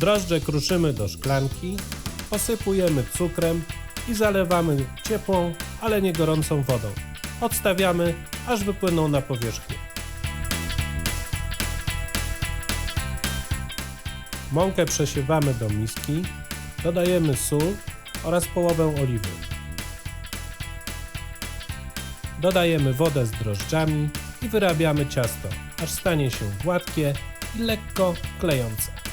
Drożdże kruszymy do szklanki, posypujemy cukrem i zalewamy ciepłą, ale nie gorącą wodą. Odstawiamy, aż wypłyną na powierzchnię. Mąkę przesiewamy do miski, dodajemy sól oraz połowę oliwy. Dodajemy wodę z drożdżami i wyrabiamy ciasto, aż stanie się gładkie i lekko klejące.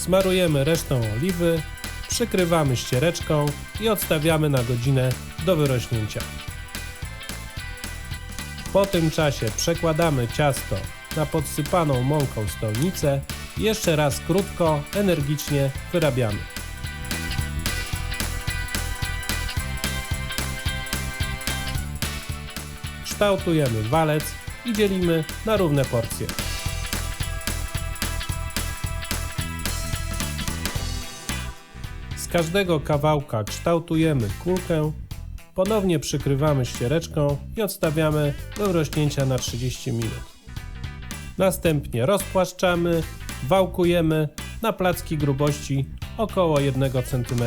Smarujemy resztą oliwy, przykrywamy ściereczką i odstawiamy na godzinę do wyrośnięcia. Po tym czasie przekładamy ciasto na podsypaną mąką stolnicę i jeszcze raz krótko, energicznie wyrabiamy. Kształtujemy walec i dzielimy na równe porcje. Każdego kawałka kształtujemy kulkę, ponownie przykrywamy ściereczką i odstawiamy do wrośnięcia na 30 minut. Następnie rozpłaszczamy, wałkujemy na placki grubości około 1 cm.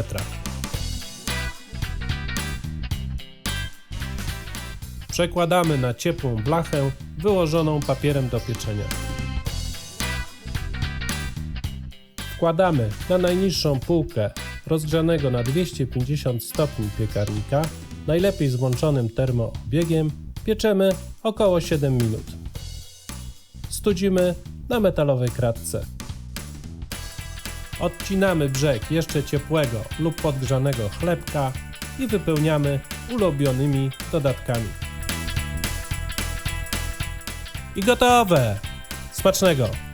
Przekładamy na ciepłą blachę wyłożoną papierem do pieczenia. Wkładamy na najniższą półkę rozgrzanego na 250 stopni piekarnika, najlepiej z włączonym termoobiegiem, pieczemy około 7 minut. Studzimy na metalowej kratce. Odcinamy brzeg jeszcze ciepłego lub podgrzanego chlebka i wypełniamy ulubionymi dodatkami. I gotowe! Smacznego!